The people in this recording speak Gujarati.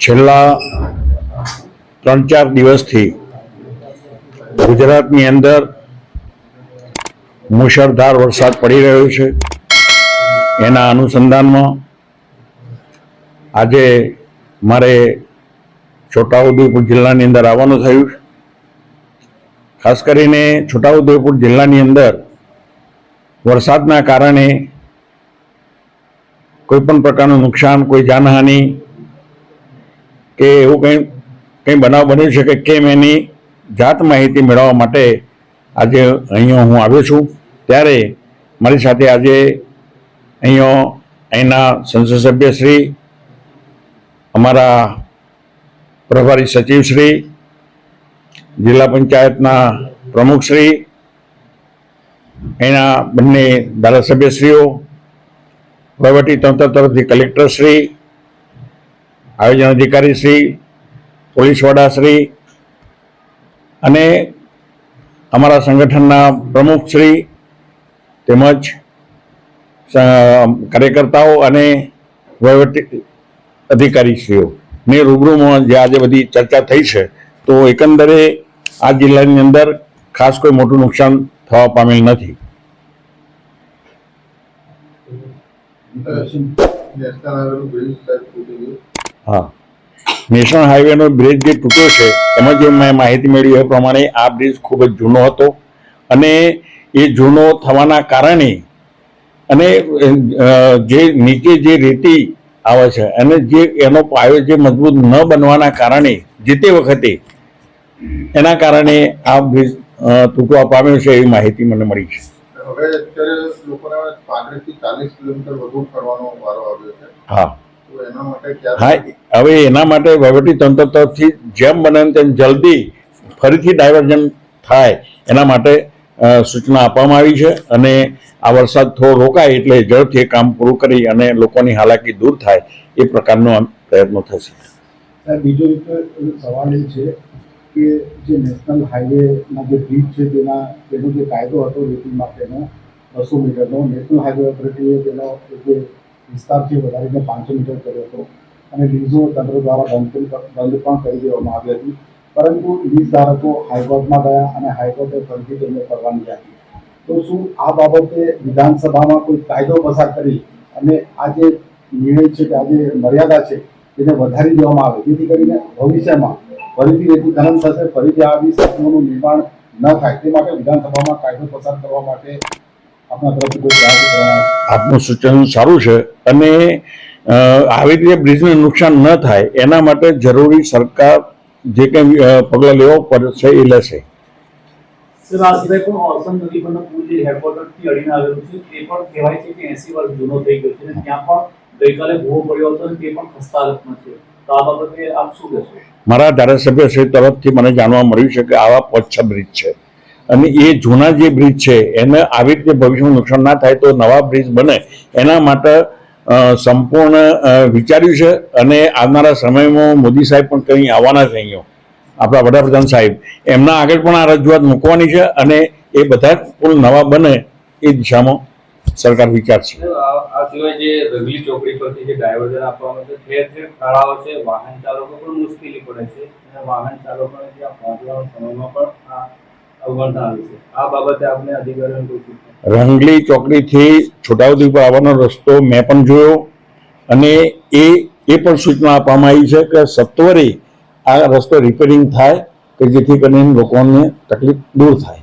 છેલ્લા ત્રણ ચાર દિવસથી ગુજરાતની અંદર મુશળધાર વરસાદ પડી રહ્યો છે એના અનુસંધાનમાં આજે મારે છોટાઉદેપુર જિલ્લાની અંદર આવવાનું થયું છે. ખાસ કરીને છોટાઉદેપુર જિલ્લાની અંદર વરસાદના કારણે કોઈ પણ પ્રકારનું નુકસાન, કોઈ જાનહાનિ કે એવું કંઈ કંઈ બનાવ બન્યું છે કે કેમ એની જાત માહિતી મેળવવા માટે આજે અહીંયા હું આવ્યો છું. ત્યારે મારી સાથે આજે અહીંયા અહીંના સંસદ સભ્ય શ્રી અમારા પ્રભારી સચિવ શ્રી જિલ્લા પંચાયતના પ્રમુખશ્રી, એના બંને ધારાસભ્યશ્રીઓ તંત્ર તરફથી કલેક્ટરશ્રી આયોજન અધિકારી શ્રી, પોલીસ વડા શ્રી અને અમારા સંગઠનના પ્રમુખશ્રી તેમજ કાર્યકર્તાઓ અને વહીવટી અધિકારીશ્રીઓ ની રૂબરૂમાં જે આજે બધી ચર્ચા થઈ છે, તો એકંદરે આ જિલ્લાની અંદર ખાસ કોઈ મોટું નુકસાન થવા પામેલ નથી નેશનલ હાઈવેનું બ્રિજ સાહેબ તૂટી ગયું હા. નેશનલ હાઈવેનો બ્રિજ જે તૂટ્યો છે, એમાં જે મેં માહિતી મેળવી એ પ્રમાણે આ બ્રિજ ખૂબ જ જૂનો હતો અને એ જૂનો થવાના કારણે અને જે નીચે જે રેતી આવે છે અને જે, એનો પાયો જે મજબૂત ન બનવાના કારણે જે તે વખતે એના કારણે આ બ્રિજ તૂટવા પામ્યો છે એવી માહિતી મને મળી છે. હવે અત્યારે લોકોને પાંત્રીસથી ચાલીસ કિલોમીટર વધુ ફરવાનો વારો આવ્યો છે. હા. તો એના માટે હા હવે એના માટે વહીવટી તંત્ર તરફથી જેમ બને તેમ જલ્દી ફરીથી ડાયવર્ઝન થાય એના માટે સૂચના આપવામાં આવી છે અને આ વરસાદ થોડો રોકાય એટલે ઝડપથી એ કામ પૂરું કરી અને લોકોની હાલાકી દૂર થાય એ પ્રકારનો પ્રયત્નો થશે. બીજો સવાલ એ છે કે જે નેશનલ હાઈવેના જે બ્રિજ છે તેના તેનો જે કાયદો હતો રેટિંગ માટેનો બસો મીટરનો, નેશનલ હાઈવે ઓથોરિટીએ તેનો જે વિસ્તાર છે, વધારીને પાંચસો મીટર કર્યો હતો. અને લીઝો તંત્ર દ્વારા બંધ બંધ પણ કરી દેવામાં આવી હતી. પરંતુ લીઝ ધારકો હાઈકોર્ટમાં ગયા અને હાઈકોર્ટે ફરીથી તેમને પરવાનગી આપી. તો શું આ બાબતે વિધાનસભામાં કોઈ કાયદો પસાર કરી અને આ જે નિર્ણય છે કે આ જે મર્યાદા છે, તેને વધારી દેવામાં આવે? જેથી કરીને ભવિષ્યમાં ફરીથી ખનન થશે ફરીથી આવી સપનોનું નિર્માણ ન થાય. તે માટે વિધાનસભામાં કાયદો પસાર કરવા માટે આપના તરફથી કોઈ પ્રયાસ આપનું સૂચન સારું છે. અને આવી રીતે બ્રિજને નુકસાન ન થાય એના માટે જરૂરી સરકાર જે કંઈ પગલાં લેવા પડશે એ લેશે. સર આ સિવાય પણ ઓરસંગ નદી પરનો પુલ જે હેડક્વાર્ટરથી અડીને આવેલું છે તે પણ કહેવાય છે કે એસી વર્ષ જૂનો થઈ ગયો છે ત્યાં પણ ગઈકાલે ભૂવો પડ્યો હતો તે પણ ખસ્તા હાલતમાં છે. મારા ધારાસભ્ય શ્રી તરફથી મને જાણવા મળ્યું છે કે આવા પાંચ છ બ્રિજ છે. અને એ જૂના જે બ્રિજ છે, એને આવી રીતે ભવિષ્યમાં નુકસાન ના થાય તો નવા બ્રિજ બને. એના માટે સંપૂર્ણ વિચાર્યું છે અને આવનારા સમયમાં મોદી સાહેબ પણ કંઈ આવવાના છે અહીંયા આપણા વડાપ્રધાન સાહેબ. એમના આગળ પણ આ રજૂઆત મૂકવાની છે અને એ બધા પુલ નવા બને એ દિશામાં સરકાર વિચારશે. આ આ સિવાય જે રગલી ચોકડી પરથી જે ડાયવર્ઝન આપવામાં છે ઠેર ઠેર ખાડાઓ છે વાહન ચાલકો પણ મુશ્કેલી પડે છે. અને વાહન ચાલકોને ત્યાં પહોંચવાના સમયમાં પણ આ અવગણના આવે છે. આ બાબતે આપણે અધિકારીઓને કોઈ રંગલી ચોકડીથી છોટાઉદેપુર આવવાનો રસ્તો મેં પણ જોયો અને એ એ પણ સૂચના આપવામાં આવી છે કે સત્વરે આ રસ્તો રિપેરિંગ થાય કે જેથી કરીને લોકોને તકલીફ દૂર થાય.